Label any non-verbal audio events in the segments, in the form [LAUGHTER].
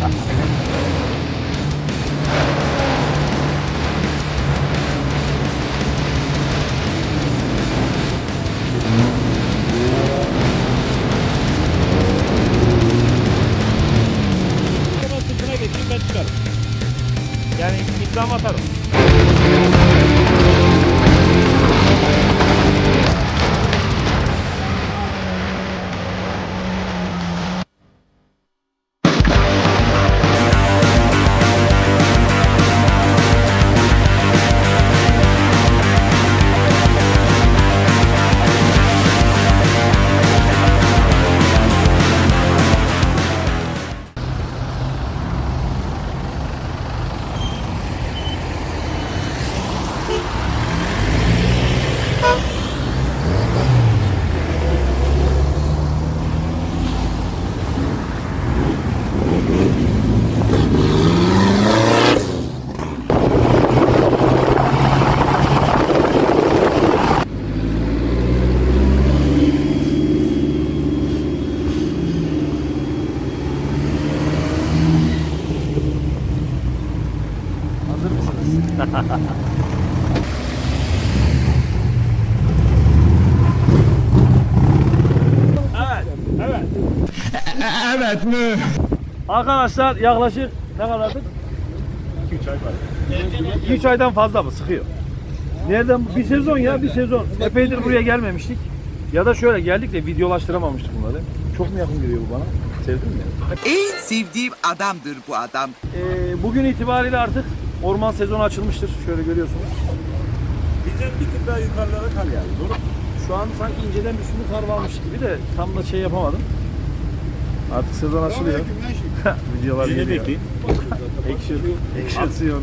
Ha, ha, ha. Evet, evet. Evet mi? Arkadaşlar yaklaşık ne kadardır? 2-3 ay var. 2-3 aydan fazla mı? Sıkıyor. Nereden? Bir sezon ya bir sezon. Epeydir buraya gelmemiştik. Ya da şöyle geldik de videolaştıramamıştık bunları. Çok mu yakın geliyor bu bana? Sevdin mi? En sevdiğim adamdır bu adam. Ee, bugün itibariyle artık orman sezonu açılmıştır. Şöyle görüyorsunuz. Bizden bir tık daha yukarılara kar yani. Doğru. Şu an sanki inceden bir sürü kar varmış gibi de tam da şey yapamadım. Artık sezon açılıyor. [LAUGHS] Videolar Bizi de geliyor. bekleyin. Action. Aksiyon.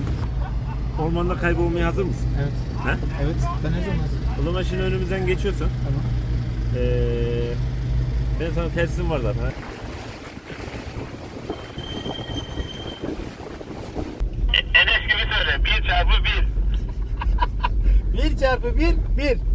Ormanda kaybolmaya hazır mısın? Evet. Ha? Evet. Ben her zaman hazırım. O zaman şimdi önümüzden geçiyorsun. Tamam. Ee, ben sana tersim var zaten. ha. Enes gibi söyle. 1 çarpı 1. 1 çarpı 1, 1.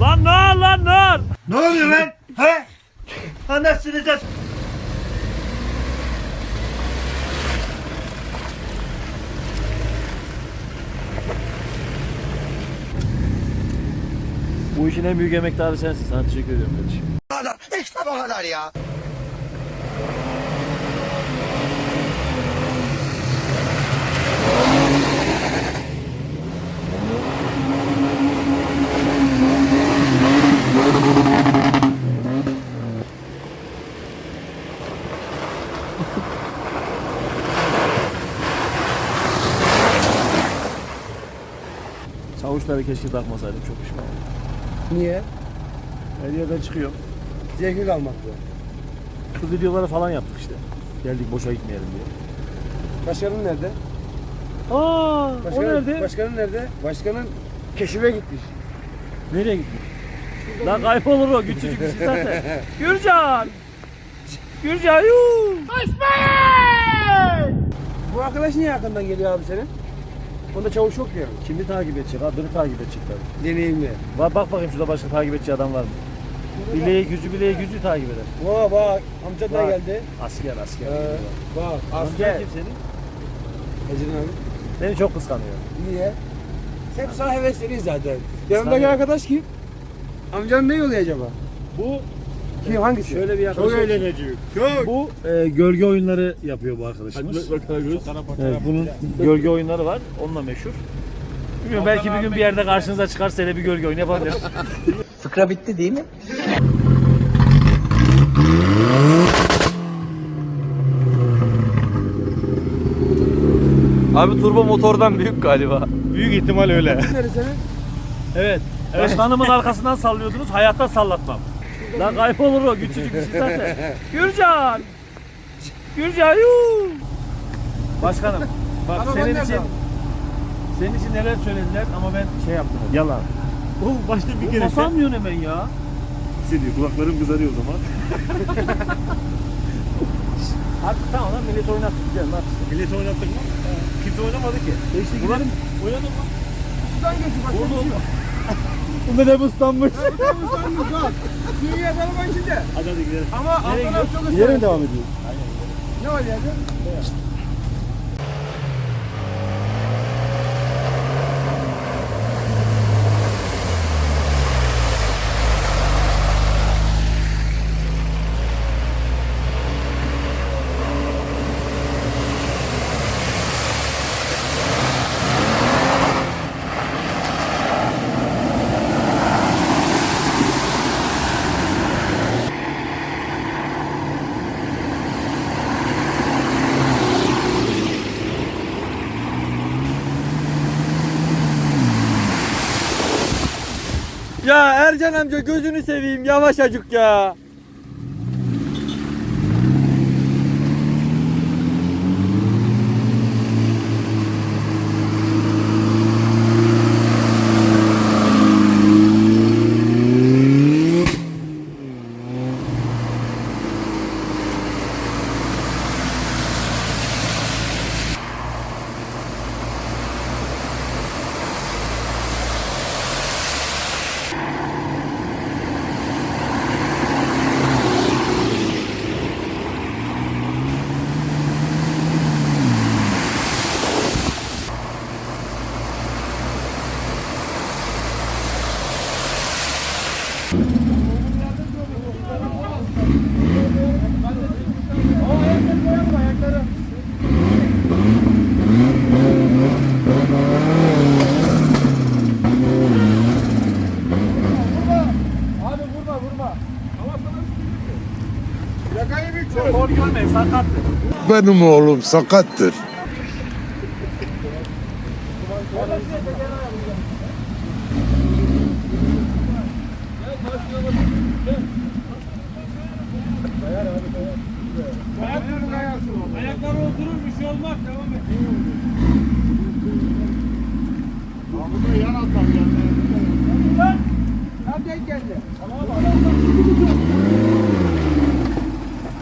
Lan nar lan nar. Ne oluyor lan? He? Anasını da... Bu işin en büyük emektarı sensin. Sana teşekkür ediyorum kardeşim. İşte bu kadar ya. Çavuşları keşke takmasaydım. Çok pişman oldum. Niye? Her yerden çıkıyor. Zevki kalmak bu. Su videoları falan yaptık işte. Geldik boşa gitmeyelim diye. Başkanın nerede? Aa, o Başkanın, nerede? Başkanın nerede? Başkanın keşife gitmiş. Nereye gitmiş? Lan kaybolur o küçücük bir şey zaten. [LAUGHS] Gürcan! Gürcan yuu! Bu arkadaş niye arkandan geliyor abi senin? Onda çavuş yok ya. Kimi takip edecek? Adını takip edecek tabii. Deneyimli. Bak, bak bakayım şurada başka takip edeceği adam var mı? Bileği gücü bileği gücü takip eder. Vaa bak amca da Bak. geldi. Asker asker. Ee, bak Amca asker. kim senin? Ecrin abi. Beni çok kıskanıyor. Niye? Hep sana hevesleniyiz zaten. Yanımdaki arkadaş kim? Amcanın ne yolu acaba? Bu Kim hangisi? Şöyle bir Çok eğleneceğiz. Çok. Bu e, gölge oyunları yapıyor bu arkadaşımız. bakalım. Evet, bunun gölge oyunları var. Onunla meşhur. Bilmiyorum belki bir gün bir yerde karşınıza çıkarsa hele bir gölge oyunu yapabiliriz. [LAUGHS] Fıkra bitti değil mi? Abi turbo motordan büyük galiba. Büyük ihtimal öyle. Senin? Evet. Başkanımın arkasından sallıyordunuz. Hayatta sallatmam. Lan kaybolur o. Küçücük bir şey zaten. Gürcan! Gürcan yuu! Başkanım. Bak Ama ben senin nerede için abi? senin için neler söylediler ama ben şey yaptım. Yalan. Oğlum başta bir kere sen Basamıyorsun hemen ya. hissediyor. Kulaklarım kızarıyor o zaman. [LAUGHS] Hadi tamam lan millet oynattık. Güzel lan. Millet oynattık mı? Kimse oynamadı ki. Geçti Ulan gidelim. oynadık mı? Sudan geçiyor başka bir şey yok. Bunda ne ıslanmış. Tabii sanmış bak. Suyu yazalım ben şimdi. Hadi hadi gidelim. Ama altına çok ısrar. Yere mi devam ediyoruz? Ne var yerde? Ya Ercan amca gözünü seveyim yavaş acık ya. Benim oğlum sakattır. Ayakları oturur bir şey olmaz. Devam et. Abi yan atar yani. Tam denk geldi.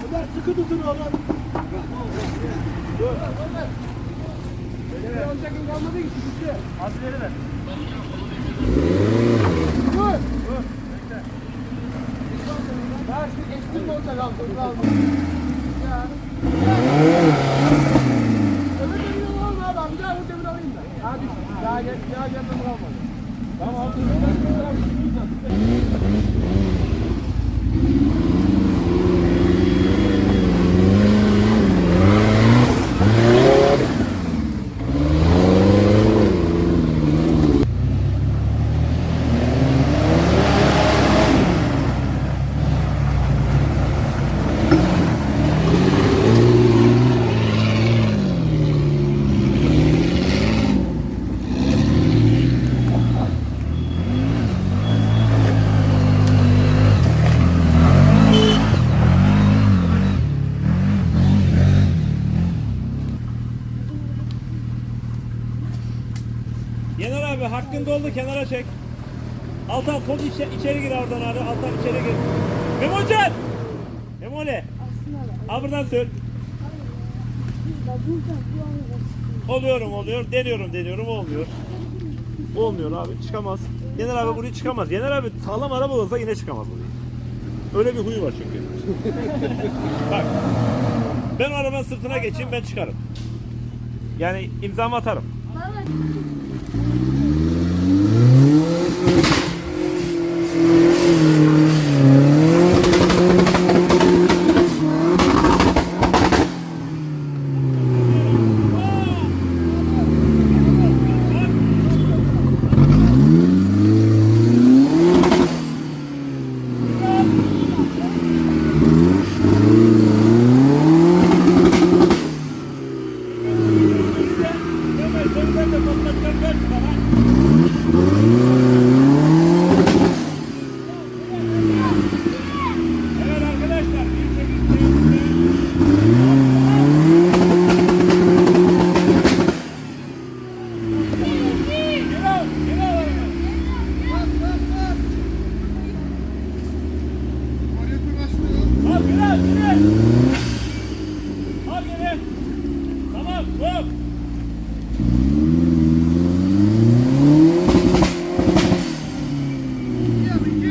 Ömer sıkı tutun oğlum. Dur. Benim oyuncakın kalmadı ki gitti. Az ileri ver. Dur. Dur. Daha şimdi geçtim mi olacak abi? Dur abi. Ya. Öbür demir alalım abi. abi. Daha öbür demir alayım da. Hadi. Daha gel. Daha gel demir almadı. Tamam. Yener hakkın doldu kenara çek. Altan sol içe, içeri gir oradan abi. Altan içeri gir. Memocan! Memoli. Al buradan sür. Oluyorum oluyor. Deniyorum deniyorum olmuyor. Olmuyor abi çıkamaz. Yener abi buraya çıkamaz. Yener abi sağlam araba olsa yine çıkamaz buraya. Öyle bir huyu var çünkü. [LAUGHS] Bak. Ben arabanın sırtına geçeyim ben çıkarım. Yani imzamı atarım. Hop.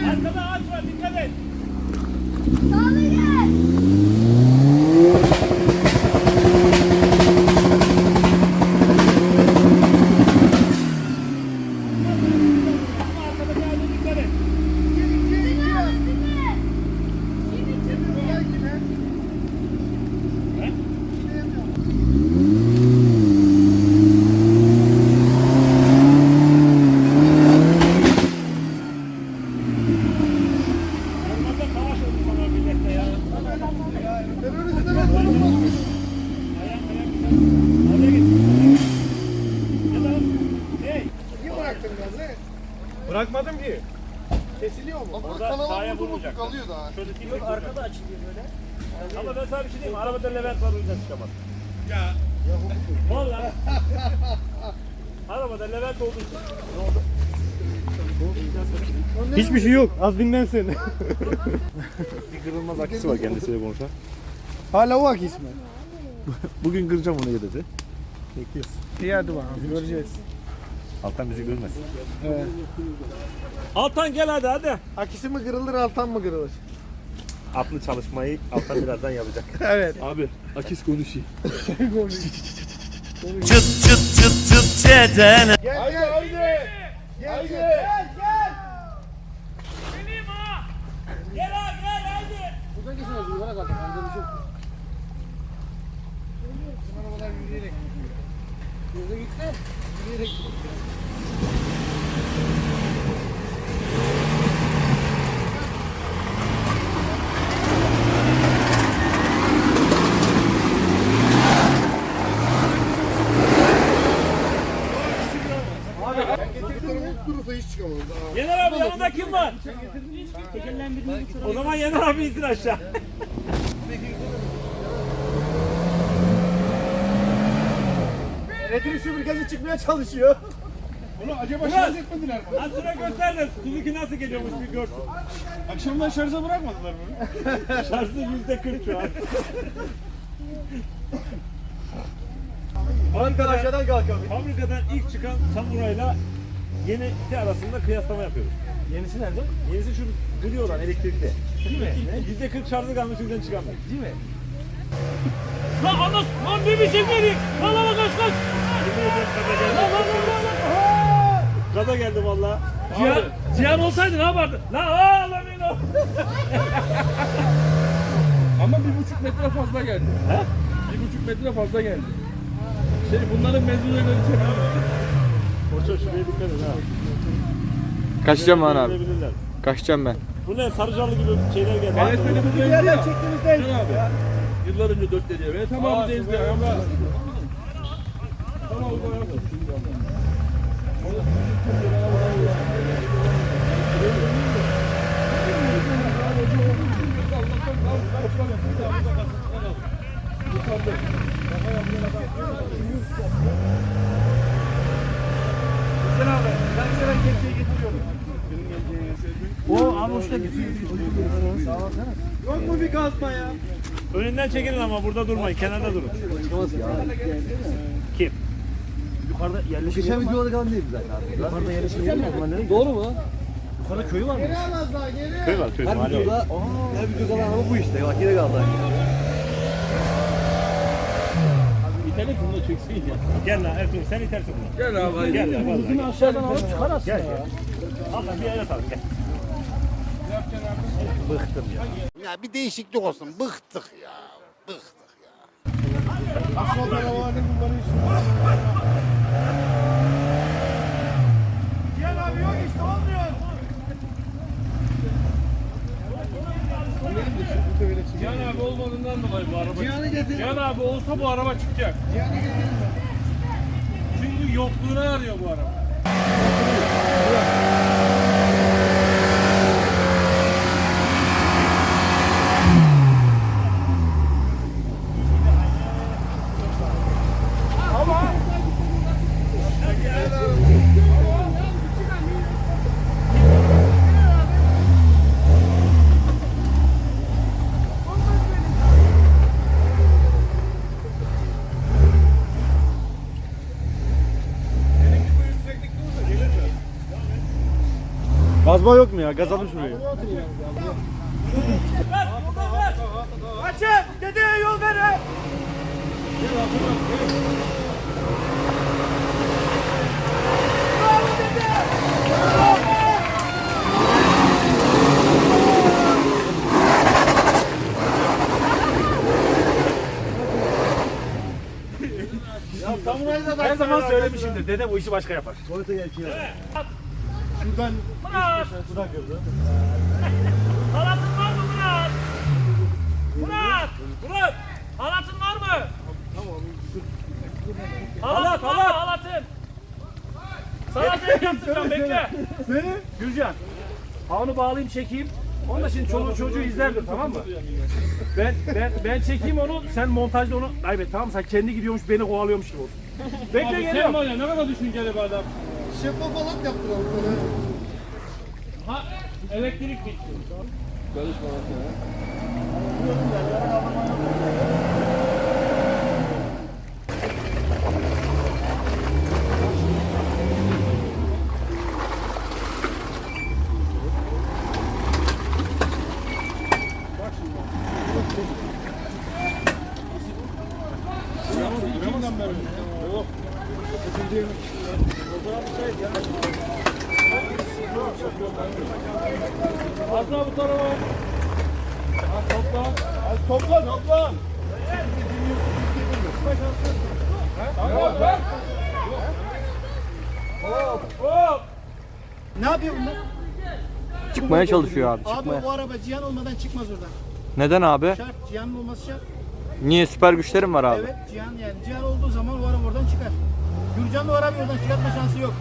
Arkada ağaç var dikkat et. Ama arkadaki ağaca dikkat et. Normalde savaş oldu sana millette ya. Ayağım ayağım güzel. Oraya git. Ya da hey. Niye bıraktın gazı? Bırakmadım ki. Kesiliyor mu? Orada sahaya vurmayacak. Kalıyor daha. Şöyle Yok arkada açılıyor böyle. Ama ben sana bir şey diyeyim mi? Arabada Levent var o yüzden çıkamaz. Ya. Valla. [LAUGHS] Arabada Levent olduğu için. Ne oldu? Hiçbir şey yok. Az dinlensin. [LAUGHS] Bir kırılmaz akisi var kendisiyle konuşan. Hala o akis mi? Bugün kıracağım onu dedi. Bekliyoruz. İyi hadi bakalım göreceğiz. Altan bizi görmez. Evet. Altan gel hadi hadi. Akisi mi kırılır altan mı kırılır? Atlı çalışmayı Altan birazdan yapacak. [LAUGHS] Evet. Abi akis konuşuyor. Gel gel. Haydi Gel gel. Gel gel. Ha. Gel ha gel hadi. Buradan geçin az yukarı kalkın. Bende bir şey yok. Bizim arabalar yürüyerek gidiyor. Yürü gitti. Yürüyerek gidiyor. Yener abi yanında kim var? O zaman Yener abi insin aşağı. [LAUGHS] Elektrik süpürgesi çıkmaya çalışıyor. Bunu acaba şarj etmediler mi? Az sonra göster de Suzuki nasıl geliyormuş bir görsün. Akşamdan şarja bırakmadılar bunu. [LAUGHS] Şarjı yüzde 40 şu an. Aşağıdan kalkalım. Fabrikadan ilk çıkan samurayla yenisi arasında kıyaslama yapıyoruz. Yenisi nerede? Yenisi şu gri olan elektrikli. Değil mi? Yüzde 40 şarjı kalmış yüzden çıkamıyor. Değil mi? Lan anas! Lan bir bir çekmedi! Lan lan kaç kaç! Lan lan lan lan! Gaza geldi valla. Cihan, Cihan olsaydı ne yapardı? Lan aa lan beni. Ama bir buçuk metre fazla geldi. He? Bir buçuk metre fazla geldi. Şey bunların mezunları çevirmiş. Koça şuraya dikkat et ha. Kaçacağım lan abi. Görebilirler. Kaçacağım ben. Bu ne sarıcalı gibi şeyler geldi. Aklıma. benim Bir yerden çektiğimiz değil. Can abi. Yıllar önce dört dedi. Ve tamamı denizde ayağımda. Tamam o zaman. O Arnoş'ta getiriyor. Yok mu bir kazma ya? Önünden çekilin ama burada durmayın. Kenarda durun. Kim? Yukarıda yerleşim Geçen videoda kalan değil zaten. Yukarıda yerleşim yeri mi? Doğru mu? Yukarıda köyü var mı? Geri al az daha geri. Köy var köy. Her var. videoda, her videoda kalan ama bu işte. Bak yine kaldı. İnternet bunu da çeksin ya. Gel lan Ertuğrul sen itersin bunu. Gel abi. Gel ya vallahi. Bizim aşağıdan alıp çıkar aslında Gel ya. gel. Al lan bir yere sal gel. Bıktım ya. Ya bir değişiklik olsun. Bıktık ya. Bıktık ya. Gel abi yok işte olmuyor. Can abi olmadığından dolayı bu araba. Cihan'ı getir. Can abi olsa bu araba çıkacak. Cihan'ı getir. Çünkü yokluğunu arıyor bu araba. Kazma yok mu ya? Gazalım şurayı. Açın! Dedeye yol verin! Her zaman söylemişimdir. Dede bu işi başka yapar. [LAUGHS] Halatın var mı Murat? Murat! Murat! Halatın var mı? Halat, halat, halatın. Sana şey yaptıracağım bekle. Seni? Gürcan. Ağını bağlayayım çekeyim. Onda şimdi çoluğu çocuğu izlerdir tamam mı? Ben ben ben çekeyim onu sen montajda onu kaybet tamam mı? Sen kendi gidiyormuş beni kovalıyormuş gibi olsun. Bekle Abi sen geliyorum. var ya ne kadar düşünceli bir adam. Şeffaf alan yaptıralım sana. Ha, elektrik bitti. Azra bu tarafa. Ha, topla. Az topla topla. Tamam ver. Hop hop. Ne yapıyor bunlar? Çıkmaya çalışıyor abi Abi çıkmaya. bu araba cihan olmadan çıkmaz oradan. Neden abi? Şart. Cihanın olması şart. Niye süper güçlerim var abi? Evet cihan yani. Cihan olduğu zaman o araba oradan çıkar. Gürcan da o arabayı oradan çıkartma şansı yok.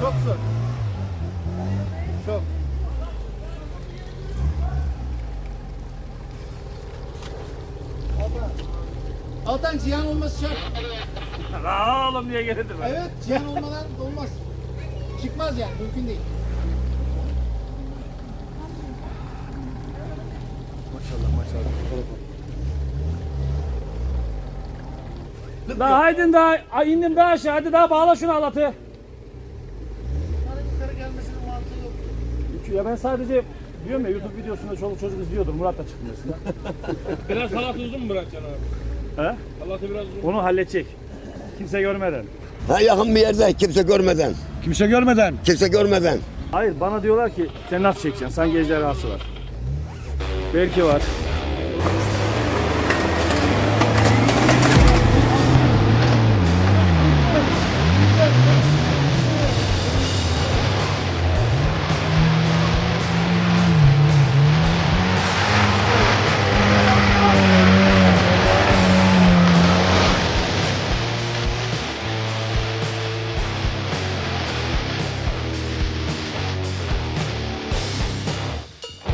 Çok zor. Altan cihan olması şart. Aa oğlum niye geldin ben? Evet cihan olmadan olmaz. Çıkmaz yani mümkün değil. Daha haydin daha Ay, indim daha aşağı hadi daha bağla şunu halatı. Yukarı gelmesinin mantığı yok. Ya ben sadece diyorum ya YouTube videosunda çoluk çocuk izliyordur Murat da çıkmıyorsun. [LAUGHS] Biraz halat uzun mu bırakacaksın abi? He? Halatı biraz uzun. Onu halledecek. Kimse görmeden. Ha yakın bir yerde kimse görmeden. Kimse görmeden. Kimse görmeden. Hayır bana diyorlar ki sen nasıl çekeceksin? Sanki ejderhası var. Belki var.